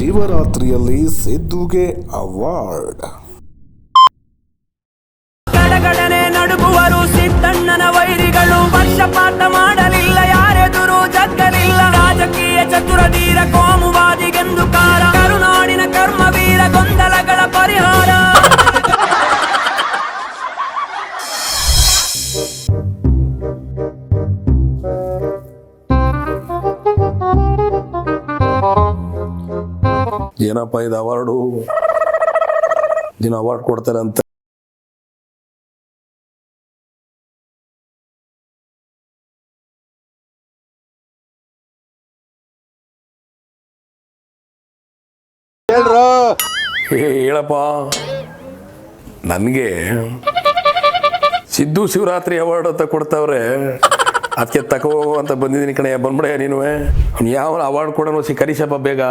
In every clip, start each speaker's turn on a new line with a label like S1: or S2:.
S1: ಶಿವರಾತ್ರಿಯಲ್ಲಿ ಸಿದ್ದುಗೆ award.
S2: ಏನಪ್ಪ ಇದು award ನೀನು ಅವಾರ್ಡ್ ಕೊಡ್ತಾರೆ ಅಂತ ಹೇಳಪ್ಪ. ನನಗೆ ಸಿದ್ದು ಶಿವರಾತ್ರಿ ಅವಾರ್ಡ್ ಅಂತ ಕೊಡ್ತಾವ್ರೆ. ಅದಕ್ಕೆ ತಕೋ ಅಂತ ಬಂದಿದ್ದೀನಿ ಕಣೆ ಬಂದ್ಬಿಡೆ ನೀನು ಅವ್ನು ಯಾವ ಅವಾರ್ಡ್ ಕೊಡೋನು ಸಿ ಕರೀಸಪ್ಪ ಬೇಗ.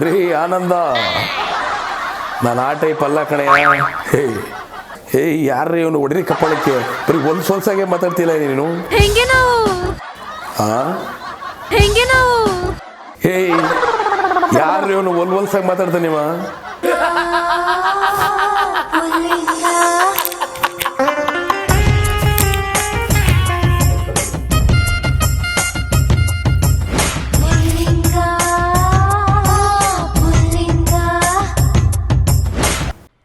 S2: ರೀ ಆನಂದ. ನಾನು ಆ ಟೈಪ್ ಅಲ್ಲ ಕಣೆ. ಹೇ ಹೇ ಯಾರ್ರಿ ಇವನು ಹೊಡಿರಿ ಕಪ್ಪಳಕ್ಕೆ? ಬರೀ ಒಂದು ಸೊಲ್ಸಾಗೆ ಮಾತಾಡ್ತಿಲ್ಲ ನೀನು?
S3: ಹೆಂಗೆ ನಾವು?
S2: ಆ?
S3: ಹೆಂಗೆ ನಾವು?
S2: ಹೇ ಯಾರ್ರಿ ಇವನು ಒಲ್ ಹೊಲ್ಸಾಗಿ ಮಾತಾಡ್ತಾನೆ ನೀವ?